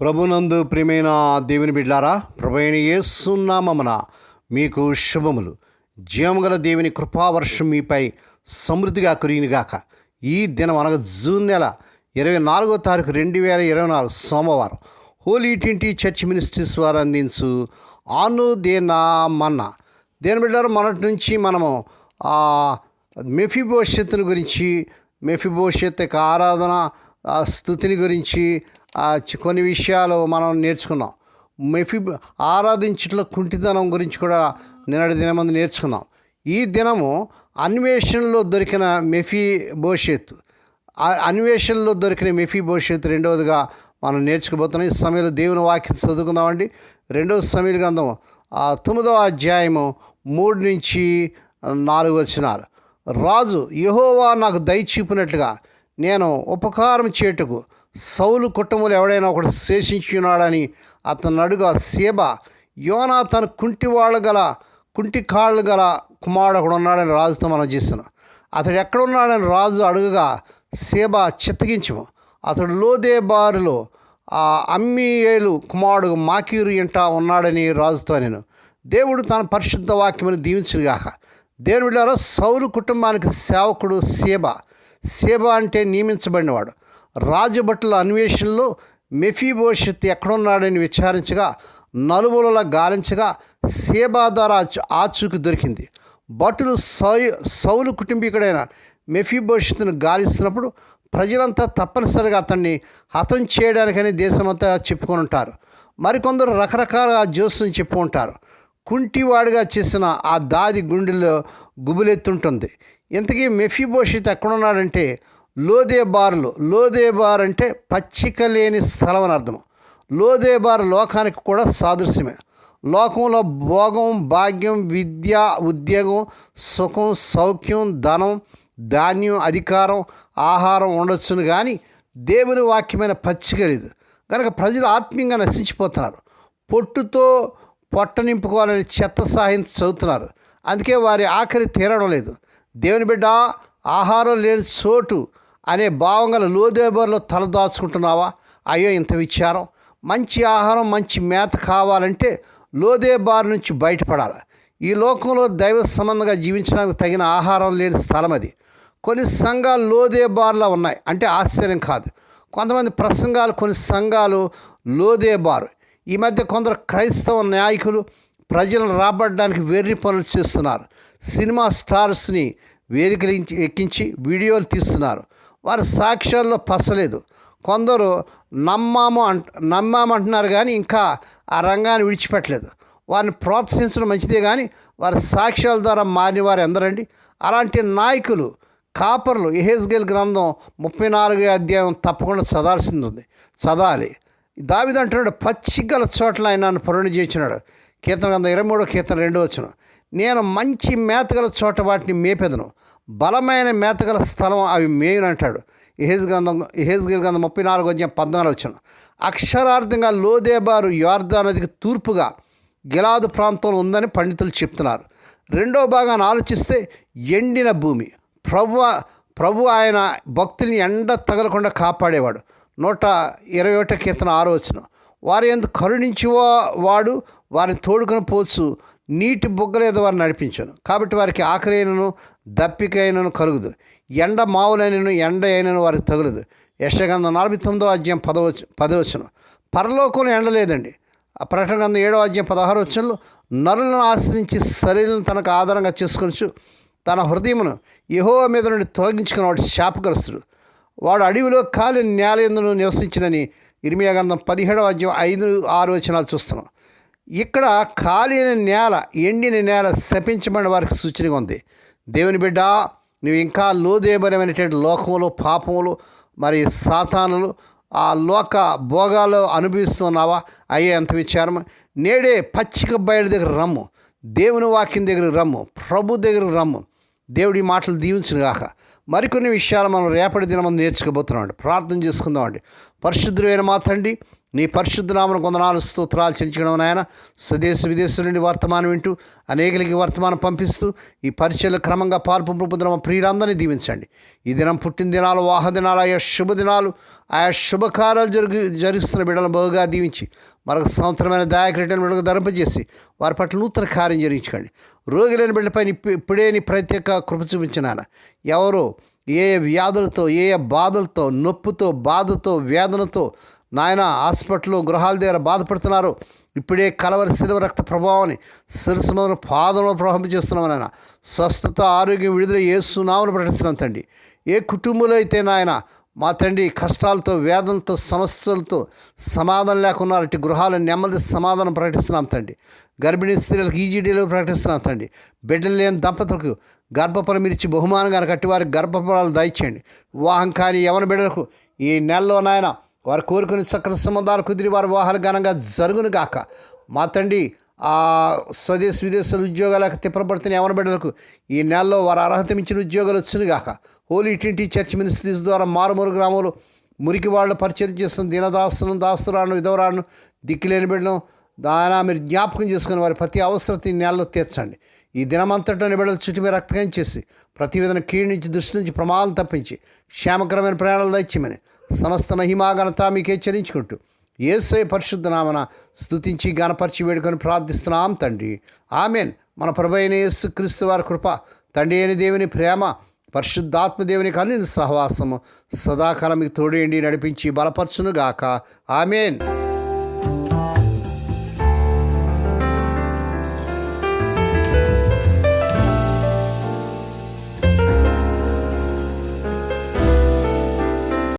ప్రభునందు ప్రియమైన దేవుని బిడ్లారా ఏ యేసునామమున మీకు శుభములు. జీవముగల దేవుని కృపావర్షం మీపై సమృద్ధిగా కురిగినగాక ఈ దినం అనగా జూన్ నెల ఇరవై నాలుగో తారీఖు రెండు వేల ఇరవై నాలుగు సోమవారం. హోలీ ట్వంటీ చర్చ్ మినిస్ట్రీస్ వారు అందించు ఆను దేనా మన్న దేని బిడ్డారు మొన్నటి నుంచి మనము ఆ, మెఫిభవిష్యత్తుని గురించి మెఫిభవిష్యత్ యొక్క ఆరాధన ఆ స్థుతిని గురించి ఆ కొన్ని విషయాలు మనం నేర్చుకున్నాం. మెఫి ఆరాధించట్లో కుంటితనం గురించి కూడా నిన్నటి దినమందు నేర్చుకున్నాం. ఈ దినము అన్వేషణలో దొరికిన మెఫీ భవిష్యత్తు అన్వేషణలో దొరికిన మెఫీ భవిష్యత్తు రెండవదిగా మనం నేర్చుకోబోతున్నాం. ఈ సమయంలో దేవుని వాక్యం చదువుకుందామండి. రెండవ సమయంలో గ్రంథం తొమ్మిదవ అధ్యాయము మూడు నుంచి నాలుగు వచ్చినారు రాజు యహోవా నాకు దయ చూపినట్లుగా నేను ఉపకారం చేటుకు సౌలు కుటుంబంలో ఎవడైనా ఒకడు శేషించున్నాడని అతను అడుగా సేబ యోనా తన కుంటివాళ్ళు గల కుంటి కాళ్ళు గల కుమారుడు ఒకడు ఉన్నాడని రాజుతో మనం చేస్తున్నాం. అతడు ఎక్కడున్నాడని రాజు అడుగగా సేబ చిత్తగించము. అతడు లోదే బారులో ఆ అమ్మీయేలు కుమారుడు మాకీరు ఇంట ఉన్నాడని రాజుతో నేను దేవుడు తన పరిశుద్ధ వాక్యమని దీవించుగాక దేవుని బిడ్డారా సౌలు కుటుంబానికి సేవకుడు సేబ. సేబ అంటే నియమించబడినవాడు. రాజభటుల అన్వేషణలో మెఫీభవిష్యత్ ఎక్కడున్నాడని విచారించగా నలుమూలలా గాలించగా సేబా ద్వారా ఆచూకి దొరికింది. భటులు సౌ సౌలు కుటుంబీకుడైన మెఫీభవిష్యత్తును గాలిస్తున్నప్పుడు ప్రజలంతా తప్పనిసరిగా అతన్ని హతం చేయడానికని దేశమంతా చెప్పుకొని ఉంటారు మరికొందరు రకరకాల జోస్యం చెప్పు ఉంటారు కుంటివాడిగా చేసిన ఆ దాది గుండెల్లో గుబులెత్తుంటుంది. ఇంతకీ మెఫీబోషిత్ ఎక్కడున్నాడంటే లోదే బార్లు లోదే బార్ అంటే పచ్చిక లేని స్థలం అని అర్థం. లోదే బార్ లోకానికి కూడా సాదృశ్యమే. లోకంలో భోగం భాగ్యం విద్య ఉద్యోగం సుఖం సౌఖ్యం ధనం ధాన్యం అధికారం ఆహారం ఉండొచ్చును కానీ దేవుని వాక్యమైన పచ్చిక లేదు. కనుక ప్రజలు ఆత్మీయంగా నశించిపోతున్నారు. పొట్టుతో పొట్ట నింపుకోవాలని చెత్త సాహించి చదువుతున్నారు. అందుకే వారి ఆఖరి తీరడం లేదు. దేవుని బిడ్డ ఆహారం లేని చోటు అనే భావంగల లోదేబర్లో తల దాచుకుంటున్నావా అయ్యో ఇంత విచారం. మంచి ఆహారం మంచి మేత కావాలంటే లోదేబార్ నుంచి బయటపడాలి. ఈ లోకంలో దైవ సంబంధంగా జీవించడానికి తగిన ఆహారం లేని స్థలం అది. కొన్ని సంఘాలు లోదేబార్లా ఉన్నాయి. అంటే ఆశ్చర్యం కాదు. కొంతమంది ప్రసంగాలు కొన్ని సంఘాలు లోదేబారు. ఈ మధ్య కొందరు క్రైస్తవ నాయకులు ప్రజలను రాబడడానికి వెర్రి పనులు చేస్తున్నారు. సినిమా స్టార్స్ని వేదికలు ఎక్కించి వీడియోలు తీస్తున్నారు. వారి సాక్ష్యాల్లో పసలేదు. కొందరు నమ్మాము అంట నమ్మామంటున్నారు కానీ ఇంకా ఆ రంగాన్ని విడిచిపెట్టలేదు. వారిని ప్రోత్సహించడం మంచిదే కానీ వారి సాక్ష్యాల ద్వారా మారిన వారు ఎందరండి? అలాంటి నాయకులు కాపర్లు ఎహెజ్గేల్ గ్రంథం ముప్పై నాలుగు అధ్యాయం తప్పకుండా చదవాల్సింది ఉంది చదవాలి దావిదంటున్నాడు పచ్చిగల చోట్ల ఆయన నన్ను పరుణి చేయించినాడు కీర్తన గ్రంథం ఇరవై మూడో కీర్తన రెండో వచ్చిన నేను మంచి మేతగల చోట వాటిని మేపెదను. బలమైన మేతగల స్థలం అవి మేయునంటాడు ఇహేజ్ గ్రంథం ఇహేజ్గిల్ గ్రంథం ముప్పై నాలుగు అధ్యాయం పద్నాలుగు వచ్చిన అక్షరార్థంగా లోదేబారు యార్దా నదికి తూర్పుగా గిలాదు ప్రాంతంలో ఉందని పండితులు చెప్తున్నారు. రెండో భాగాన్ని ఆలోచిస్తే ఎండిన భూమి. ప్రభు ప్రభు ఆయన భక్తిని ఎండ తగలకుండా కాపాడేవాడు. నూట ఇరవై ఒకటో కీర్తన ఆరో వచ్చిన వారి ఎందుకు కరుణించివో వాడు వారిని తోడుకొని పోచు నీటి బుగ్గలేదో వారిని నడిపించాను. కాబట్టి వారికి ఆఖరి అయినను దప్పిక అయినను కలుగుదు. ఎండ మావులైనను ఎండ అయినను వారికి తగులదు. యశగంధం నలభై తొమ్మిదో అధ్యాయం పదవచ్చు పదవచ్చును పరలోకంలో ఎండ లేదండి. ఆ ప్రకటన గ్రంథం ఏడో అధ్యాయం పదహారు వచ్చంలో నరులను ఆశ్రయించి శరీరం తనకు ఆధారంగా చేసుకొనచ్చు తన హృదయమును యహో మీద నుండి తొలగించుకున్న వాడు శాపగ్రస్తుడు. వాడు అడవిలో కాలి న్యాయందును నివసించినని ఇర్మియా గంధం పదిహేడవ అధ్యాయం ఐదు ఆరు వచనాలు చూస్తున్నాం. ఇక్కడ కాలిన నేల ఎండిన నేల శపించబడిన వారికి సూచనగా ఉంది. దేవుని బిడ్డ నువ్వు ఇంకా లోదేబరమైనటువంటి లోకములు పాపములు మరి సాతానులు ఆ లోక భోగాలు అనుభవిస్తున్నావా అయ్యే అంత విచారం. నేడే పచ్చిక బయలు దగ్గర రమ్ము. దేవుని వాక్యం దగ్గర రమ్ము. ప్రభు దగ్గర రమ్ము. దేవుడి మాటలు దీవించిన గాక మరికొన్ని విషయాలు మనం రేపటి దినం నేర్చుకోబోతున్నామండి. ప్రార్థన చేసుకుందామండి. పరిశుద్ధులైన మా తండ్రి నీ పరిశుద్ధనామను కొందనాలు స్తోత్రాలు చెల్లించడం నాయన. స్వదేశ విదేశం నుండి వర్తమానం వింటూ అనేకలకి వర్తమానం పంపిస్తూ ఈ పరిచయలు క్రమంగా పాల్పు పొందిన మా ప్రియులందరినీ దీవించండి. ఈ దినం పుట్టిన దినాలు వాహ దినాలు ఆయా శుభదినాలు ఆయా శుభకార్యాలు జరుగు జరుగుతున్న బిడ్డలను బహుగా దీవించి మరొక సంవత్సరమైన దాయకరీటను బిడ్డకు ధరింపజేసి వారి పట్ల నూతన కార్యం జరిగించుకోండి. రోగిలేని బిడ్డపై ఇప్పుడే నీ ప్రత్యేక కృప చూపించినాన ఎవరో ఏ వ్యాధులతో ఏ బాధలతో నొప్పుతో బాధతో వేదనతో నాయన హాస్పిటల్లో గృహాల దగ్గర బాధపడుతున్నారు. ఇప్పుడే కలవరి శిలవ రక్త ప్రభావాన్ని శిరస్సు మొదలు పాదంలో ప్రభావం చేస్తున్నాం నాయన. స్వస్థత ఆరోగ్యం విడుదల ఏసునామని ప్రకటిస్తున్నాం తండ్రి. ఏ కుటుంబంలో అయితే నాయన మా తండ్రి కష్టాలతో వేదంతో సమస్యలతో సమాధానం లేకున్నారు ఇటు గృహాలు నెమ్మది సమాధానం ప్రకటిస్తున్నాం తండ్రి. గర్భిణీ స్త్రీలకు ఈజీడీలో ప్రకటిస్తున్నాం తండ్రి. బిడ్డలు లేని దంపతులకు గర్భఫలం ఇచ్చి బహుమానంగా కట్టి వారికి గర్భఫలాలు దయచేయండి. వివాహం కానీ ఎవరి బిడ్డలకు ఈ నెలలో నాయన వారు కోరుకుని చక్ర సంబంధాలు కుదిరి వారి వివాహాలు ఘనంగా జరుగును గాక. మా తండ్రి ఆ స్వదేశ విదేశాల ఉద్యోగాలకు తిప్పబడుతున్న యవన బిడ్డలకు ఈ నెలలో వారు అర్హత మించిన ఉద్యోగాలు వచ్చును గాక. హోలీ ట్వంటీ చర్చ్ మినిస్ట్రీస్ ద్వారా మారుమూరు గ్రామంలో మురికి వాళ్ళు పరిచయం చేస్తున్న దీనదాసులను దాస్తురాను విధవరాను దిక్కులేని బిడ్డను దానా మీరు జ్ఞాపకం చేసుకుని వారి ప్రతి అవసరత ఈ నెలలో తీర్చండి. ఈ దినమంతటా నిబిడల చుట్టూ మీరు రక్తకం చేసి ప్రతి విధంగా కీడు నుంచి దృష్టి నుంచి ప్రమాదం తప్పించి క్షేమకరమైన ప్రయాణాలు దయచేయమని సమస్త మహిమాఘనత మీకే చెల్లించుకుంటూ ఏసై పరిశుద్ధ నామన స్తుతించి గణపరిచి వేడుకొని ప్రార్థిస్తున్నాం తండ్రి. ఆమెన్. మన ప్రభు అయిన యేసు క్రీస్తు వారి కృప తండ్రి అయిన దేవుని ప్రేమ పరిశుద్ధాత్మ దేవుని కలిగిన సహవాసము సదాకాలం మీకు తోడేండి నడిపించి బలపరచునుగాక. ఆమెన్.